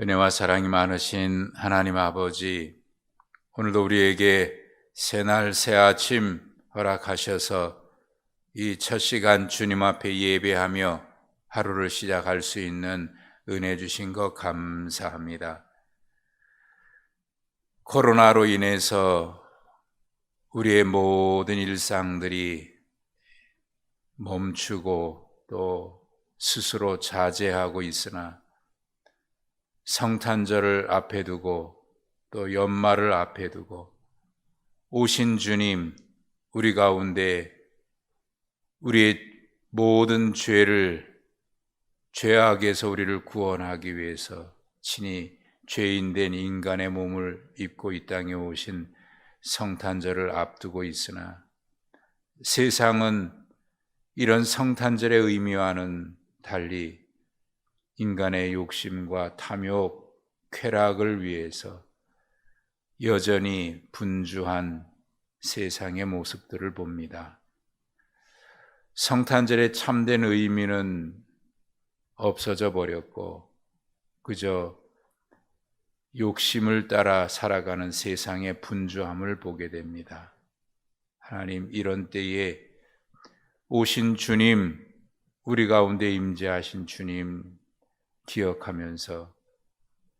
은혜와 사랑이 많으신 하나님 아버지, 오늘도 우리에게 새날 새 아침 허락하셔서 이 첫 시간 주님 앞에 예배하며 하루를 시작할 수 있는 은혜 주신 것 감사합니다. 코로나로 인해서 우리의 모든 일상들이 멈추고 또 스스로 자제하고 있으나 성탄절을 앞에 두고 또 연말을 앞에 두고 오신 주님 우리 가운데 우리의 모든 죄를 죄악에서 우리를 구원하기 위해서 친히 죄인된 인간의 몸을 입고 이 땅에 오신 성탄절을 앞두고 있으나 세상은 이런 성탄절의 의미와는 달리 인간의 욕심과 탐욕, 쾌락을 위해서 여전히 분주한 세상의 모습들을 봅니다. 성탄절의 참된 의미는 없어져 버렸고, 그저 욕심을 따라 살아가는 세상의 분주함을 보게 됩니다. 하나님, 이런 때에 오신 주님, 우리 가운데 임재하신 주님 기억하면서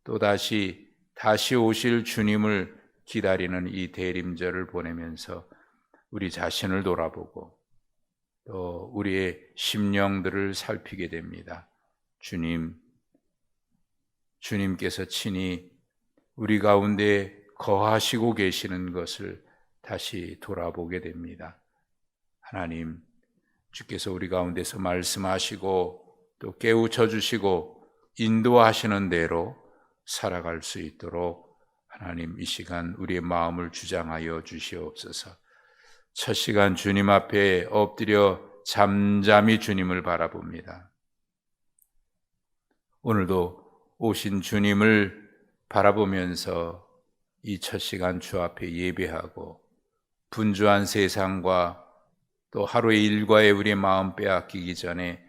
또다시 다시 오실 주님을 기다리는 이 대림절을 보내면서 우리 자신을 돌아보고 또 우리의 심령들을 살피게 됩니다. 주님, 주님께서 친히 우리 가운데 거하시고 계시는 것을 다시 돌아보게 됩니다. 하나님, 주께서 우리 가운데서 말씀하시고 또 깨우쳐 주시고 인도하시는 대로 살아갈 수 있도록 하나님 이 시간 우리의 마음을 주장하여 주시옵소서. 첫 시간 주님 앞에 엎드려 잠잠히 주님을 바라봅니다. 오늘도 오신 주님을 바라보면서 이 첫 시간 주 앞에 예배하고 분주한 세상과 또 하루의 일과에 우리의 마음 빼앗기기 전에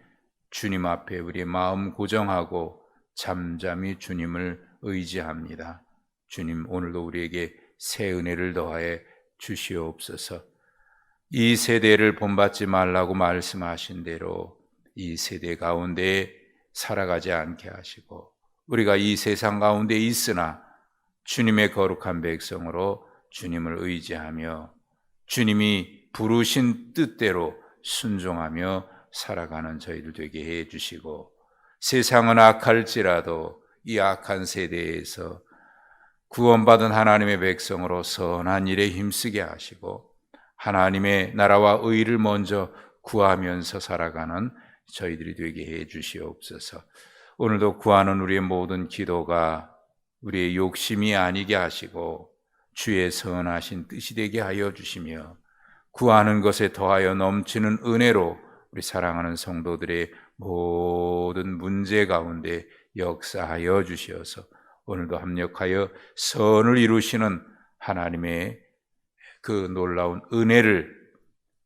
주님 앞에 우리의 마음 고정하고 잠잠히 주님을 의지합니다. 주님 오늘도 우리에게 새 은혜를 더하여 주시옵소서. 이 세대를 본받지 말라고 말씀하신 대로 이 세대 가운데 살아가지 않게 하시고 우리가 이 세상 가운데 있으나 주님의 거룩한 백성으로 주님을 의지하며 주님이 부르신 뜻대로 순종하며 살아가는 저희들 되게 해 주시고 세상은 악할지라도 이 악한 세대에서 구원받은 하나님의 백성으로 선한 일에 힘쓰게 하시고 하나님의 나라와 의를 먼저 구하면서 살아가는 저희들이 되게 해 주시옵소서. 오늘도 구하는 우리의 모든 기도가 우리의 욕심이 아니게 하시고 주의 선하신 뜻이 되게 하여 주시며 구하는 것에 더하여 넘치는 은혜로 우리 사랑하는 성도들의 모든 문제 가운데 역사하여 주시어서 오늘도 합력하여 선을 이루시는 하나님의 그 놀라운 은혜를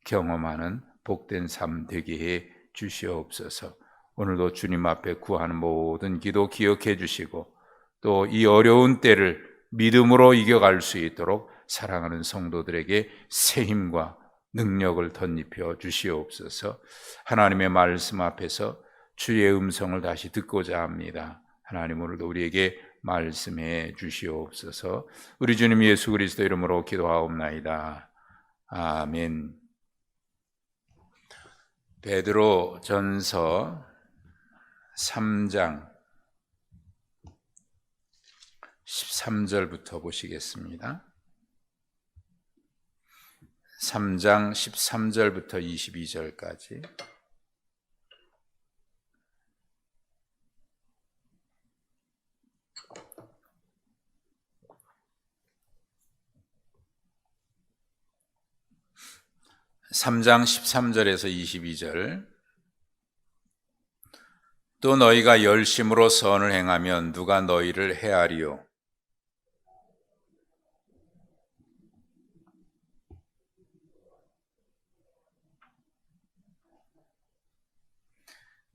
경험하는 복된 삶 되게 해 주시옵소서. 오늘도 주님 앞에 구하는 모든 기도 기억해 주시고 또 이 어려운 때를 믿음으로 이겨갈 수 있도록 사랑하는 성도들에게 새 힘과 능력을 덧입혀 주시옵소서. 하나님의 말씀 앞에서 주의 음성을 다시 듣고자 합니다. 하나님 오늘도 우리에게 말씀해 주시옵소서. 우리 주님 예수 그리스도 이름으로 기도하옵나이다. 아멘. 베드로 전서 3장 13절부터 보시겠습니다. 3장 13절부터 22절까지. 3장 13절에서 22절. 또 너희가 열심으로 선을 행하면 누가 너희를 해하리요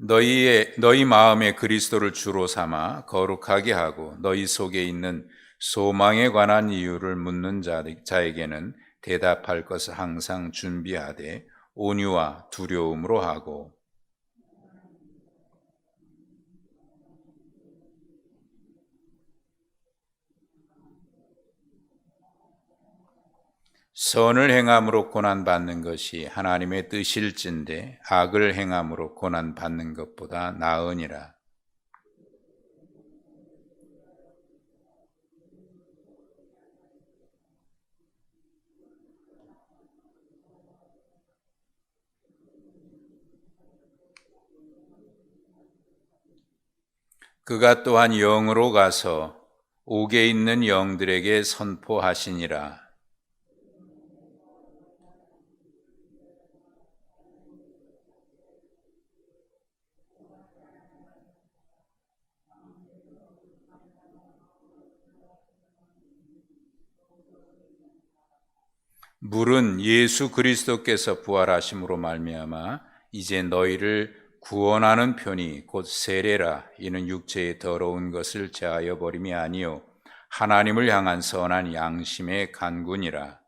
너희의 너희 마음에 그리스도를 주로 삼아 거룩하게 하고 너희 속에 있는 소망에 관한 이유를 묻는 자, 자에게는 대답할 것을 항상 준비하되 온유와 두려움으로 하고 선을 행함으로 고난 받는 것이 하나님의 뜻일진데 악을 행함으로 고난 받는 것보다 나으니라. 그가 또한 영으로 가서 옥에 있는 영들에게 선포하시니라. 물은 예수 그리스도께서 부활하심으로 말미암아 이제 너희를 구원하는 편이 곧 세례라 이는 육체의 더러운 것을 제하여 버림이 아니요 하나님을 향한 선한 양심의 간군이라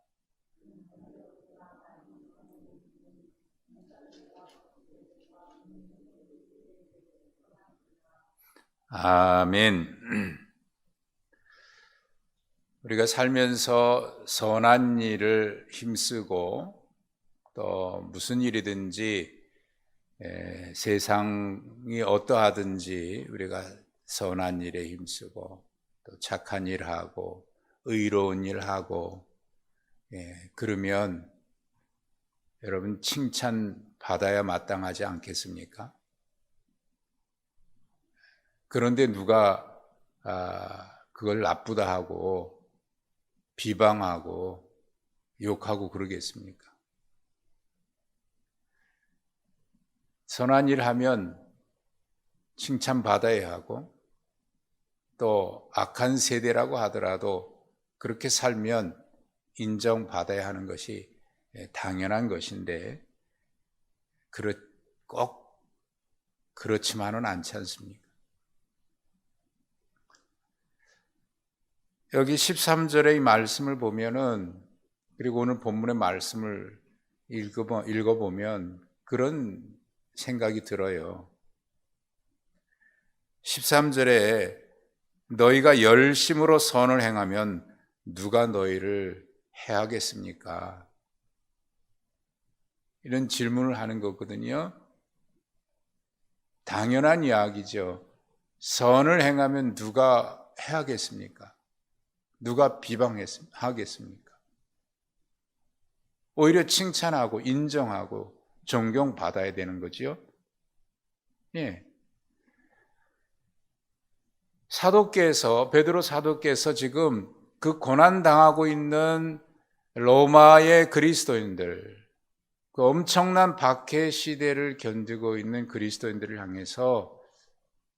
아멘. 우리가 살면서 선한 일을 힘쓰고 또 무슨 일이든지 에, 세상이 어떠하든지 우리가 선한 일에 힘쓰고 또 착한 일 하고 의로운 일 하고 예, 그러면 여러분 칭찬 받아야 마땅하지 않겠습니까? 그런데 누가 아, 그걸 나쁘다 하고 비방하고 욕하고 그러겠습니까? 선한 일 하면 칭찬받아야 하고 또 악한 세대라고 하더라도 그렇게 살면 인정받아야 하는 것이 당연한 것인데 꼭 그렇지만은 않지 않습니까? 여기 13절의 말씀을 보면은 그리고 오늘 본문의 말씀을 읽어보면 그런 생각이 들어요. 13절에 너희가 열심으로 선을 행하면 누가 너희를 해하겠습니까? 이런 질문을 하는 거거든요. 당연한 이야기죠. 선을 행하면 누가 해하겠습니까? 누가 비방하겠습니까? 오히려 칭찬하고 인정하고 존경받아야 되는 거지요. 예. 사도께서 베드로 사도께서 지금 그 고난 당하고 있는 로마의 그리스도인들 그 엄청난 박해 시대를 견디고 있는 그리스도인들을 향해서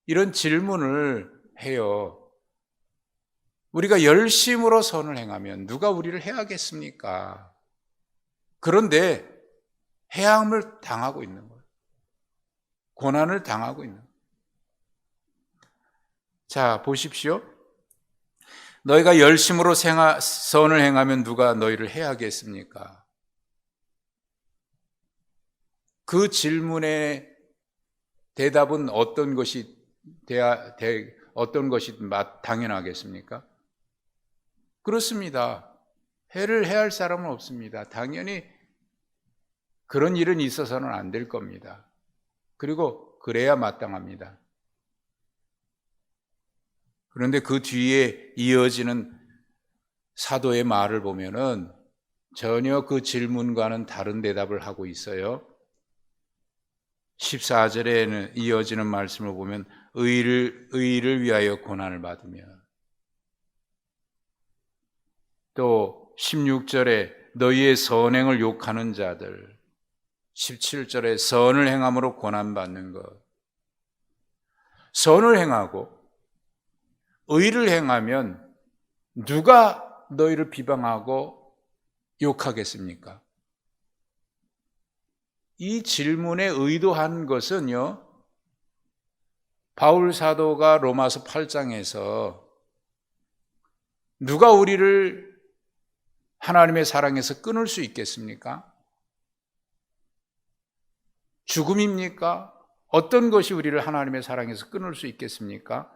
이런 질문을 해요. 우리가 열심으로 선을 행하면 누가 우리를 해하겠습니까? 그런데 해함을 당하고 있는 거예요. 고난을 당하고 있는 거예요. 자, 보십시오. 너희가 열심으로 생하, 선을 행하면 누가 너희를 해하겠습니까? 그 질문의 대답은 어떤 것이 대하, 대, 어떤 것이 당연하겠습니까? 그렇습니다. 해를 해할 사람은 없습니다. 당연히 그런 일은 있어서는 안 될 겁니다. 그리고 그래야 마땅합니다. 그런데 그 뒤에 이어지는 사도의 말을 보면은 전혀 그 질문과는 다른 대답을 하고 있어요. 14절에는 이어지는 말씀을 보면 의를 의를 위하여 고난을 받으며 또 16절에 너희의 선행을 욕하는 자들 17절에 선을 행함으로 고난받는 것 선을 행하고 의를 행하면 누가 너희를 비방하고 욕하겠습니까? 이 질문에 의도한 것은요, 바울 사도가 로마서 8장에서 누가 우리를 하나님의 사랑에서 끊을 수 있겠습니까? 죽음입니까? 어떤 것이 우리를 하나님의 사랑에서 끊을 수 있겠습니까?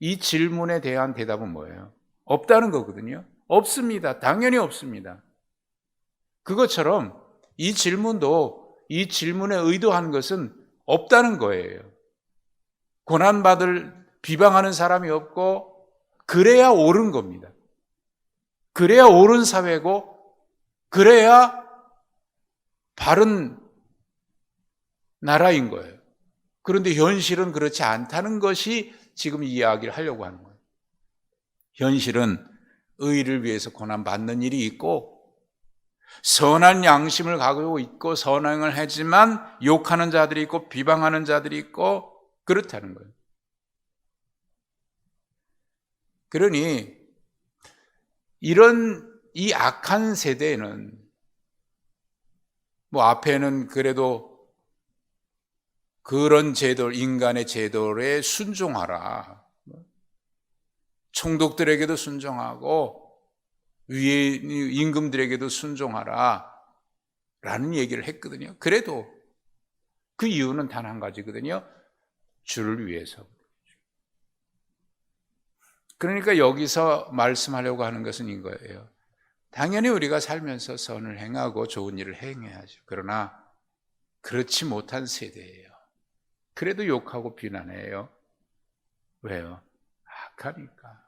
이 질문에 대한 대답은 뭐예요? 없다는 거거든요. 없습니다. 당연히 없습니다. 그것처럼 이 질문도 이 질문에 의도한 것은 없다는 거예요. 고난받을 비방하는 사람이 없고 그래야 옳은 겁니다. 그래야 옳은 사회고 그래야 바른 나라인 거예요. 그런데 현실은 그렇지 않다는 것이 지금 이야기를 하려고 하는 거예요. 현실은 의를 위해서 고난받는 일이 있고 선한 양심을 가지고 있고 선행을 하지만 욕하는 자들이 있고 비방하는 자들이 있고 그렇다는 거예요. 그러니 이런 이 악한 세대는 뭐 앞에는 그래도 그런 제도, 인간의 제도에 순종하라. 총독들에게도 순종하고 위에 임금들에게도 순종하라. 라는 얘기를 했거든요. 그래도 그 이유는 단 한 가지거든요. 주를 위해서. 그러니까 여기서 말씀하려고 하는 것은 이거예요. 당연히 우리가 살면서 선을 행하고 좋은 일을 행해야죠. 그러나 그렇지 못한 세대예요. 그래도 욕하고 비난해요. 왜요? 악하니까.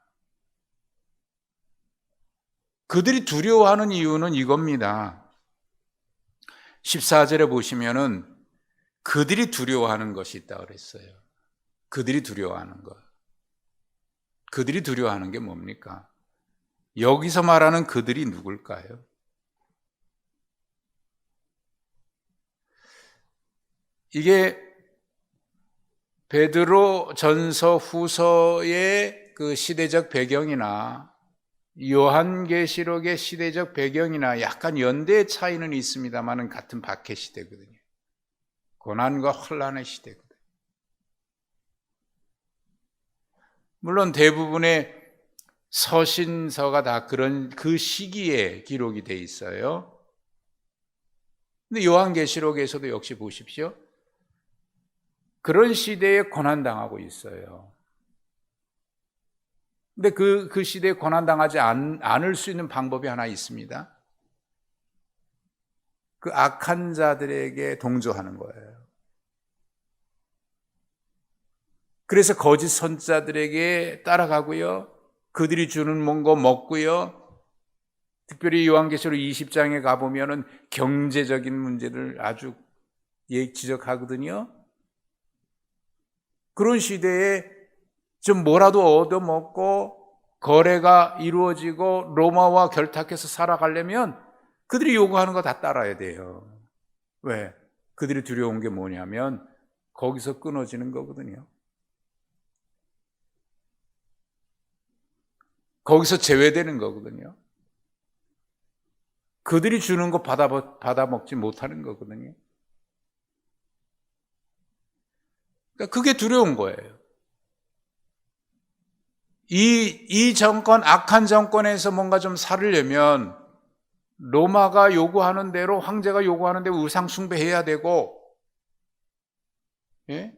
그들이 두려워하는 이유는 이겁니다. 14절에 보시면은 그들이 두려워하는 것이 있다 그랬어요. 그들이 두려워하는 것. 그들이 두려워하는 게 뭡니까? 여기서 말하는 그들이 누굴까요? 이게 베드로 전서 후서의 그 시대적 배경이나 요한계시록의 시대적 배경이나 약간 연대 차이는 있습니다만은 같은 박해 시대거든요. 고난과 혼란의 시대거든요. 물론 대부분의 서신서가 다 그런 그 시기에 기록이 돼 있어요. 근데 요한계시록에서도 역시 보십시오. 그런 시대에 고난당하고 있어요. 근데 그, 그 시대에 고난당하지 않, 않을 수 있는 방법이 하나 있습니다. 그 악한 자들에게 동조하는 거예요. 그래서 거짓 선자들에게 따라가고요. 그들이 주는 뭔가 먹고요. 특별히 요한계시록 20장에 가보면은 경제적인 문제를 아주 예, 지적하거든요. 그런 시대에 좀 뭐라도 얻어먹고 거래가 이루어지고 로마와 결탁해서 살아가려면 그들이 요구하는 거 다 따라야 돼요. 왜? 그들이 두려운 게 뭐냐면 거기서 끊어지는 거거든요. 거기서 제외되는 거거든요. 그들이 주는 거 받아, 받아 먹지 못하는 거거든요. 그러니까 그게 두려운 거예요. 이, 이 정권, 악한 정권에서 뭔가 좀 살으려면 로마가 요구하는 대로, 황제가 요구하는 대로 우상숭배해야 되고, 예?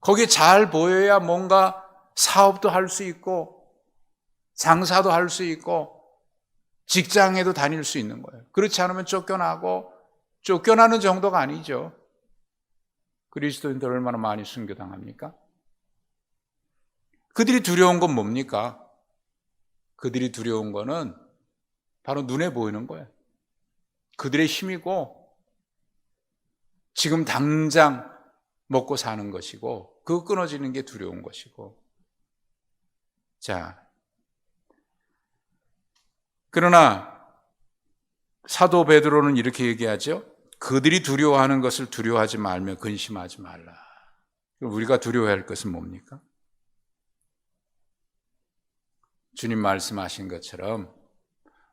거기에 잘 보여야 뭔가 사업도 할 수 있고, 장사도 할 수 있고, 직장에도 다닐 수 있는 거예요. 그렇지 않으면 쫓겨나고, 쫓겨나는 정도가 아니죠. 그리스도인들 얼마나 많이 순교당합니까? 그들이 두려운 건 뭡니까? 그들이 두려운 거는 바로 눈에 보이는 거예요. 그들의 힘이고 지금 당장 먹고 사는 것이고 그 끊어지는 게 두려운 것이고 자 그러나 사도 베드로는 이렇게 얘기하죠. 그들이 두려워하는 것을 두려워하지 말며 근심하지 말라. 우리가 두려워할 것은 뭡니까? 주님 말씀하신 것처럼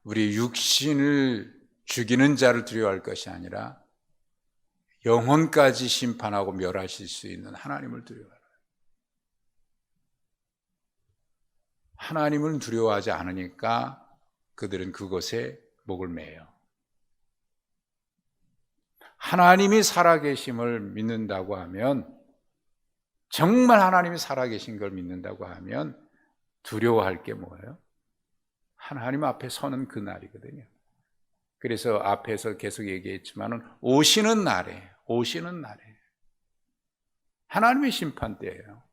우리 육신을 죽이는 자를 두려워할 것이 아니라 영혼까지 심판하고 멸하실 수 있는 하나님을 두려워하라. 하나님을 두려워하지 않으니까 그들은 그것에 목을 매요. 하나님이 살아계심을 믿는다고 하면 정말 하나님이 살아계신 걸 믿는다고 하면 두려워할 게 뭐예요? 하나님 앞에 서는 그 날이거든요. 그래서 앞에서 계속 얘기했지만은 오시는 날에 오시는 날에 하나님의 심판 때예요.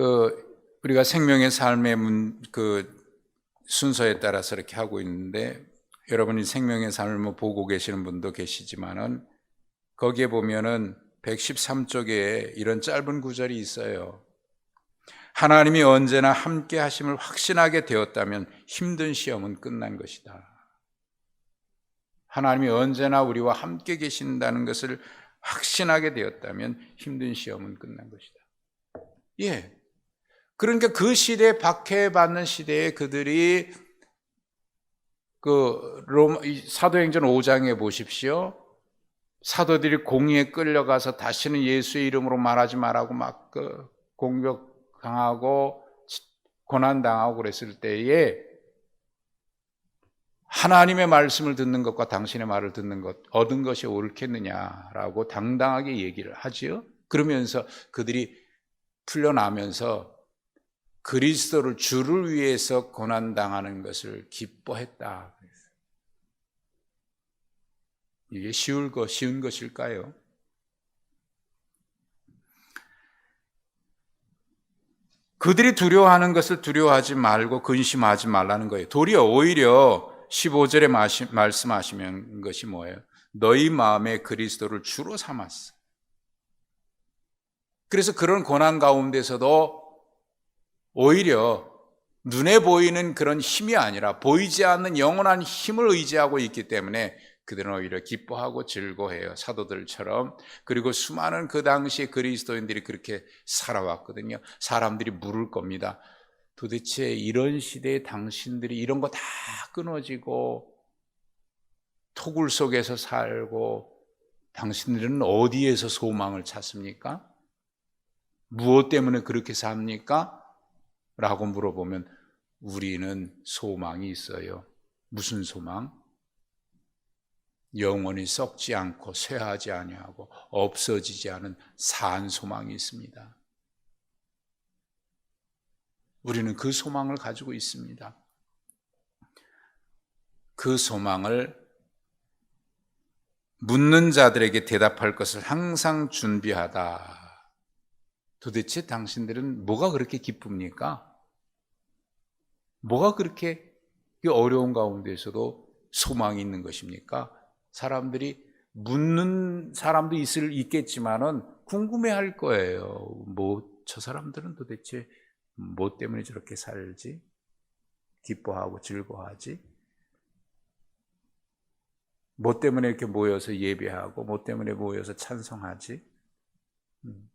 그 우리가 생명의 삶의 문, 그 순서에 따라서 이렇게 하고 있는데 여러분이 생명의 삶을 뭐 보고 계시는 분도 계시지만은 거기에 보면은 113쪽에 이런 짧은 구절이 있어요. 하나님이 언제나 함께 하심을 확신하게 되었다면 힘든 시험은 끝난 것이다. 하나님이 언제나 우리와 함께 계신다는 것을 확신하게 되었다면 힘든 시험은 끝난 것이다. 예. 그러니까 그 시대에 박해받는 시대에 그들이 그 로마 사도행전 5장에 보십시오. 사도들이 공의에 끌려가서 다시는 예수의 이름으로 말하지 말라고 막 그 공격 당하고 고난 당하고 그랬을 때에 하나님의 말씀을 듣는 것과 당신의 말을 듣는 것 얻은 것이 옳겠느냐라고 당당하게 얘기를 하지요. 그러면서 그들이 풀려나면서 그리스도를 주를 위해서 고난 당하는 것을 기뻐했다. 이게 쉬울 것 쉬운 것일까요? 그들이 두려워하는 것을 두려워하지 말고 근심하지 말라는 거예요. 도리어 오히려 15절에 말씀하시는 것이 뭐예요? 너희 마음에 그리스도를 주로 삼았어. 그래서 그런 고난 가운데서도 오히려 눈에 보이는 그런 힘이 아니라 보이지 않는 영원한 힘을 의지하고 있기 때문에 그들은 오히려 기뻐하고 즐거해요. 사도들처럼. 그리고 수많은 그 당시 그리스도인들이 그렇게 살아왔거든요. 사람들이 물을 겁니다. 도대체 이런 시대에 당신들이 이런 거 다 끊어지고 토굴 속에서 살고 당신들은 어디에서 소망을 찾습니까? 무엇 때문에 그렇게 삽니까? 라고 물어보면 우리는 소망이 있어요. 무슨 소망? 영원히 썩지 않고 쇠하지 아니하고 없어지지 않은 산 소망이 있습니다. 우리는 그 소망을 가지고 있습니다. 그 소망을 묻는 자들에게 대답할 것을 항상 준비하다. 도대체 당신들은 뭐가 그렇게 기쁩니까? 뭐가 그렇게 어려운 가운데서도 소망이 있는 것입니까? 사람들이 묻는 사람도 있을 있겠지만은 궁금해할 거예요. 뭐 저 사람들은 도대체 뭐 때문에 저렇게 살지? 기뻐하고 즐거워하지? 뭐 때문에 이렇게 모여서 예배하고 뭐 때문에 모여서 찬송하지? 음.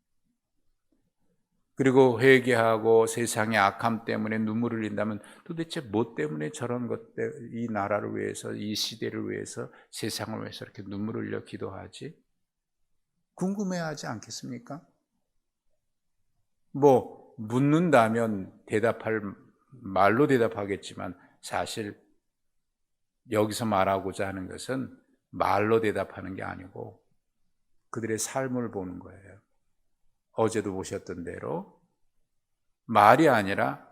그리고 회개하고 세상의 악함 때문에 눈물을 흘린다면 도대체 뭐 때문에 저런 것 때문에 이 나라를 위해서 이 시대를 위해서 세상을 위해서 이렇게 눈물을 흘려 기도하지? 궁금해하지 않겠습니까? 뭐 묻는다면 대답할 말로 대답하겠지만 사실 여기서 말하고자 하는 것은 말로 대답하는 게 아니고 그들의 삶을 보는 거예요. 어제도 보셨던 대로 말이 아니라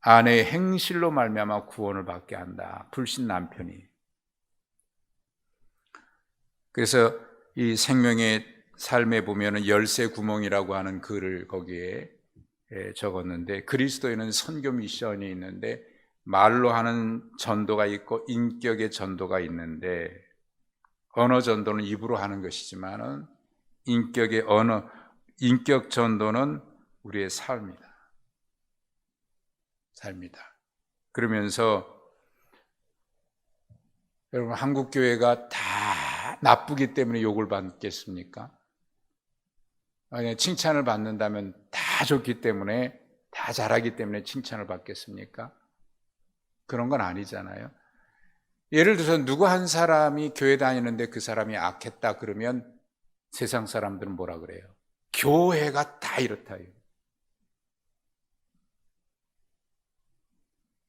아내의 행실로 말미암아 구원을 받게 한다. 불신 남편이. 그래서 이 생명의 삶에 보면은 열쇠 구멍이라고 하는 글을 거기에 적었는데 그리스도에는 선교 미션이 있는데 말로 하는 전도가 있고 인격의 전도가 있는데 언어 전도는 입으로 하는 것이지만은 인격의 언어 인격 전도는 우리의 삶이다. 삶이다. 그러면서 여러분 한국 교회가 다 나쁘기 때문에 욕을 받겠습니까? 아니 칭찬을 받는다면 다 좋기 때문에 다 잘하기 때문에 칭찬을 받겠습니까? 그런 건 아니잖아요. 예를 들어서 누구 한 사람이 교회 다니는데 그 사람이 악했다 그러면 세상 사람들은 뭐라 그래요? 교회가 다 이렇다.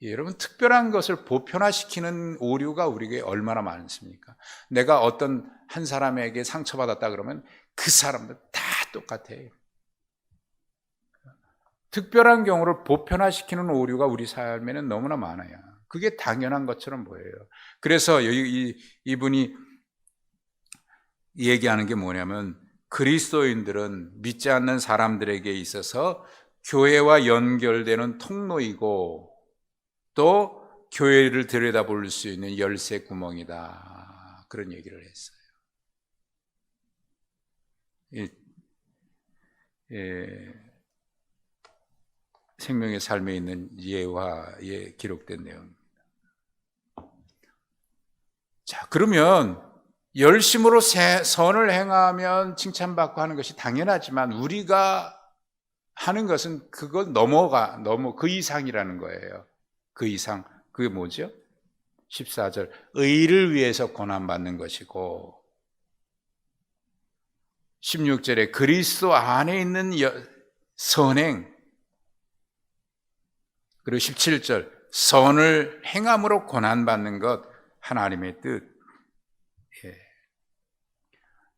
예, 여러분 특별한 것을 보편화시키는 오류가 우리에게 얼마나 많습니까? 내가 어떤 한 사람에게 상처받았다 그러면 그 사람들 다 똑같아요. 특별한 경우를 보편화시키는 오류가 우리 삶에는 너무나 많아요. 그게 당연한 것처럼 보여요. 그래서 이, 이분이 얘기하는 게 뭐냐면 그리스도인들은 믿지 않는 사람들에게 있어서 교회와 연결되는 통로이고 또 교회를 들여다볼 수 있는 열쇠 구멍이다. 그런 얘기를 했어요. 예, 예, 생명의 삶에 있는 예화에 기록된 내용입니다. 자, 그러면 열심으로 선을 행하면 칭찬받고 하는 것이 당연하지만 우리가 하는 것은 그걸 넘어가, 넘어, 그 이상이라는 거예요. 그 이상, 그게 뭐죠? 14절. 의를 위해서 고난받는 것이고, 16절에 그리스도 안에 있는 선행, 그리고 17절, 선을 행함으로 고난받는 것, 하나님의 뜻.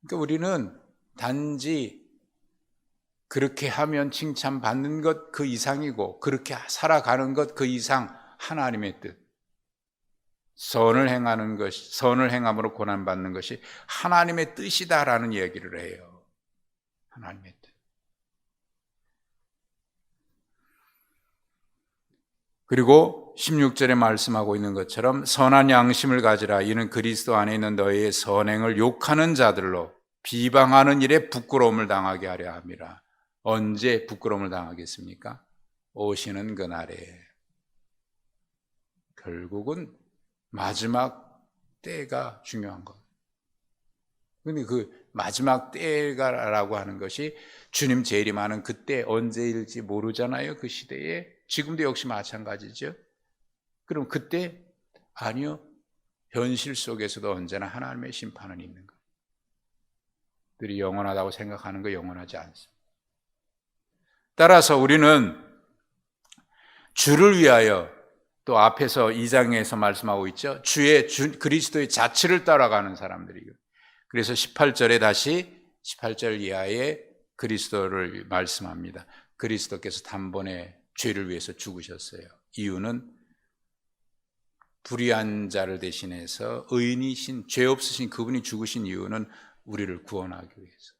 예. 그러니까 우리는 단지 그렇게 하면 칭찬받는 것 그 이상이고, 그렇게 살아가는 것 그 이상 하나님의 뜻. 선을 행하는 것이, 선을 행함으로 고난 받는 것이 하나님의 뜻이다라는 얘기를 해요. 하나님의 뜻. 그리고 16절에 말씀하고 있는 것처럼 선한 양심을 가지라 이는 그리스도 안에 있는 너희의 선행을 욕하는 자들로 비방하는 일에 부끄러움을 당하게 하려 함이라. 언제 부끄러움을 당하겠습니까? 오시는 그날에 결국은 마지막 때가 중요한 것. 근데 그 마지막 때가라고 하는 것이 주님 재림하는 그때 언제일지 모르잖아요. 그 시대에. 지금도 역시 마찬가지죠. 그럼 그때 아니요. 현실 속에서도 언제나 하나님의 심판은 있는 것. 들이 영원하다고 생각하는 거 영원하지 않습니다. 따라서 우리는 주를 위하여 또 앞에서 2장에서 말씀하고 있죠. 주의 주, 그리스도의 자치를 따라가는 사람들이고. 그래서 18절에 다시 18절 이하에 그리스도를 말씀합니다. 그리스도께서 단번에 죄를 위해서 죽으셨어요. 이유는 불의한 자를 대신해서 의인이신 죄 없으신 그분이 죽으신 이유는 우리를 구원하기 위해서.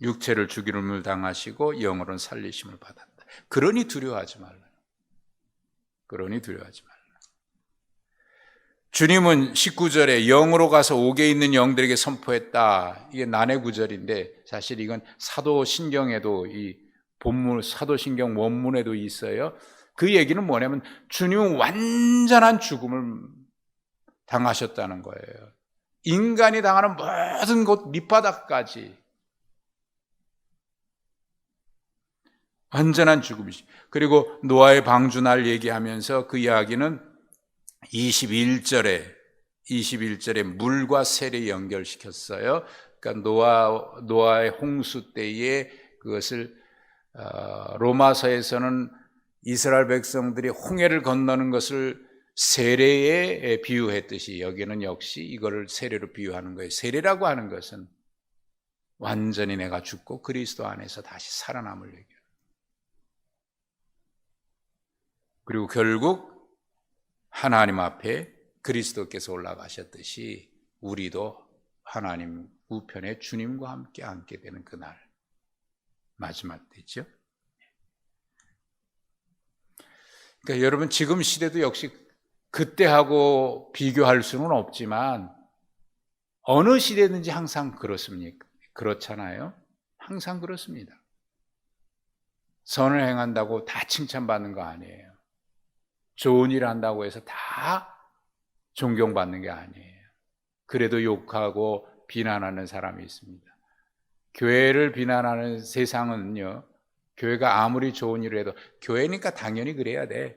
육체를 죽이름을 당하시고 영으로는 살리심을 받았다. 그러니 두려워하지 말라. 그러니 두려워하지 말라. 주님은 19절에 영으로 가서 옥에 있는 영들에게 선포했다. 이게 난해 구절인데 사실 이건 사도신경에도 이 본문 사도신경 원문에도 있어요. 그 얘기는 뭐냐면 주님은 완전한 죽음을 당하셨다는 거예요. 인간이 당하는 모든 곳 밑바닥까지 완전한 죽음이지. 그리고 노아의 방주날 얘기하면서 그 이야기는 21절에 21절에 물과 세례 연결시켰어요. 그러니까 노아 노아의 홍수 때에 그것을 어, 로마서에서는 이스라엘 백성들이 홍해를 건너는 것을 세례에 비유했듯이 여기는 역시 이거를 세례로 비유하는 거예요. 세례라고 하는 것은 완전히 내가 죽고 그리스도 안에서 다시 살아남을 얘기. 그리고 결국 하나님 앞에 그리스도께서 올라가셨듯이 우리도 하나님 우편에 주님과 함께 앉게 되는 그날 마지막 때죠. 그러니까 여러분 지금 시대도 역시 그때하고 비교할 수는 없지만 어느 시대든지 항상 그렇습니까? 그렇잖아요. 항상 그렇습니다. 선을 행한다고 다 칭찬받는 거 아니에요. 좋은 일 한다고 해서 다 존경받는 게 아니에요. 그래도 욕하고 비난하는 사람이 있습니다. 교회를 비난하는 세상은요, 교회가 아무리 좋은 일을 해도 교회니까 당연히 그래야 돼.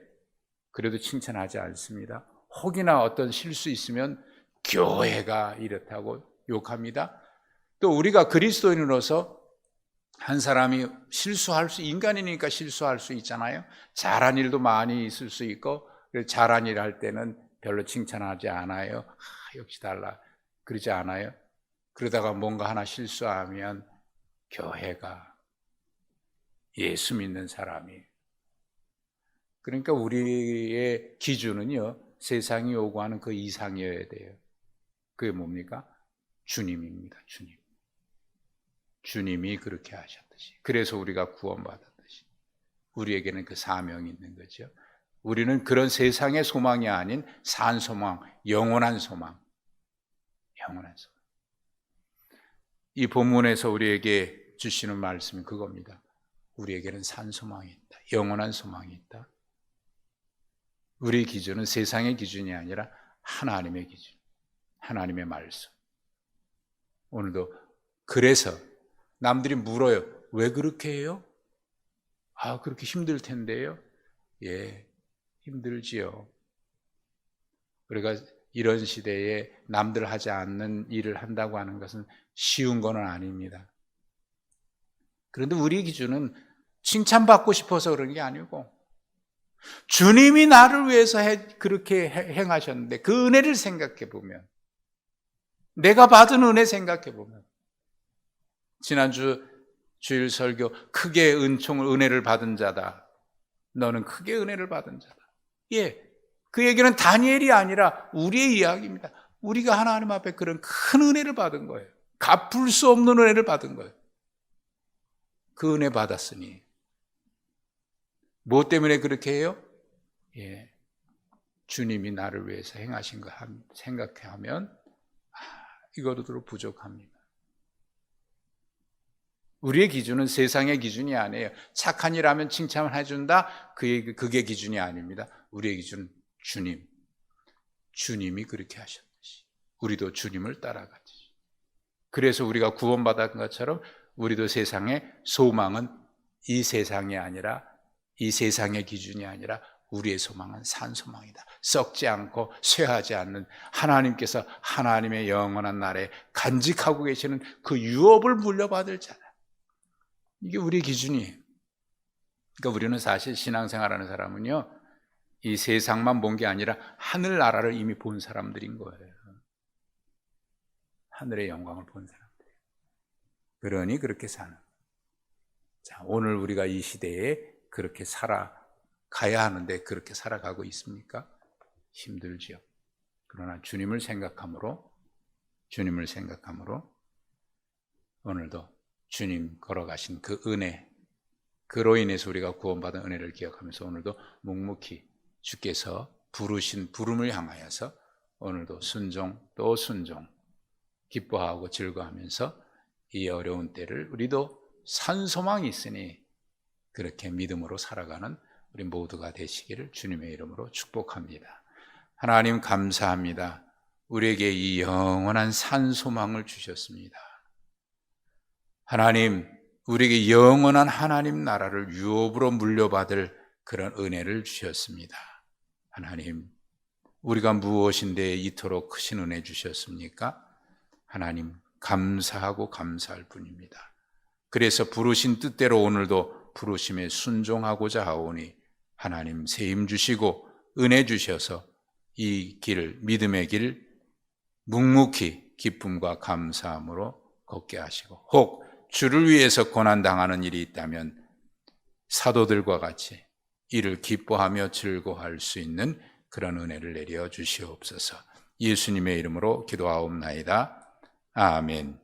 그래도 칭찬하지 않습니다. 혹이나 어떤 실수 있으면 교회가 이렇다고 욕합니다. 또 우리가 그리스도인으로서 한 사람이 실수할 수 인간이니까 실수할 수 있잖아요. 잘한 일도 많이 있을 수 있고 잘한 일 할 때는 별로 칭찬하지 않아요. 아, 역시 달라 그러지 않아요. 그러다가 뭔가 하나 실수하면 교회가 예수 믿는 사람이 그러니까 우리의 기준은요 세상이 요구하는 그 이상이어야 돼요. 그게 뭡니까? 주님입니다. 주님. 주님이 그렇게 하셨듯이. 그래서 우리가 구원받았듯이. 우리에게는 그 사명이 있는 거죠. 우리는 그런 세상의 소망이 아닌 산 소망, 영원한 소망. 영원한 소망. 이 본문에서 우리에게 주시는 말씀은 그겁니다. 우리에게는 산 소망이 있다. 영원한 소망이 있다. 우리 기준은 세상의 기준이 아니라 하나님의 기준. 하나님의 말씀. 오늘도 그래서 남들이 물어요. 왜 그렇게 해요? 아, 그렇게 힘들 텐데요. 예, 힘들지요. 우리가 이런 시대에 남들 하지 않는 일을 한다고 하는 것은 쉬운 건 아닙니다. 그런데 우리 기준은 칭찬받고 싶어서 그런 게 아니고 주님이 나를 위해서 해, 그렇게 행하셨는데 그 은혜를 생각해 보면 내가 받은 은혜 생각해 보면 지난주 주일 설교 크게 은총을 은혜를 받은 자다. 너는 크게 은혜를 받은 자다. 예. 그 얘기는 다니엘이 아니라 우리의 이야기입니다. 우리가 하나님 앞에 그런 큰 은혜를 받은 거예요. 갚을 수 없는 은혜를 받은 거예요. 그 은혜 받았으니. 뭐 때문에 그렇게 해요? 예. 주님이 나를 위해서 행하신 거 생각하면, 아, 이거로 부족합니다. 우리의 기준은 세상의 기준이 아니에요. 착한 일 하면 칭찬을 해준다? 그게, 그게 기준이 아닙니다. 우리의 기준은 주님. 주님이 그렇게 하셨듯이. 우리도 주님을 따라가지. 그래서 우리가 구원받은 것처럼 우리도 세상의 소망은 이 세상이 아니라 이 세상의 기준이 아니라 우리의 소망은 산 소망이다. 썩지 않고 쇠하지 않는 하나님께서 하나님의 영원한 날에 간직하고 계시는 그 유업을 물려받을 자다. 이게 우리 기준이에요. 그러니까 우리는 사실 신앙생활하는 사람은요, 이 세상만 본 게 아니라 하늘나라를 이미 본 사람들인 거예요. 하늘의 영광을 본 사람들. 그러니 그렇게 사는. 자, 오늘 우리가 이 시대에 그렇게 살아가야 하는데 그렇게 살아가고 있습니까? 힘들지요. 그러나 주님을 생각함으로, 주님을 생각함으로 오늘도 주님 걸어가신 그 은혜, 그로 인해서 우리가 구원받은 은혜를 기억하면서 오늘도 묵묵히 주께서 부르신 부름을 향하여서 오늘도 순종 또 순종 기뻐하고 즐거워하면서 이 어려운 때를 우리도 산소망이 있으니 그렇게 믿음으로 살아가는 우리 모두가 되시기를 주님의 이름으로 축복합니다. 하나님 감사합니다. 우리에게 이 영원한 산소망을 주셨습니다. 하나님, 우리에게 영원한 하나님 나라를 유업으로 물려받을 그런 은혜를 주셨습니다. 하나님, 우리가 무엇인데 이토록 크신 은혜 주셨습니까? 하나님, 감사하고 감사할 뿐입니다. 그래서 부르신 뜻대로 오늘도 부르심에 순종하고자 하오니 하나님 세임 주시고 은혜 주셔서 이 길을, 믿음의 길, 묵묵히 기쁨과 감사함으로 걷게 하시고 혹 주를 위해서 고난 당하는 일이 있다면 사도들과 같이 이를 기뻐하며 즐거워할 수 있는 그런 은혜를 내려 주시옵소서. 예수님의 이름으로 기도하옵나이다. 아멘.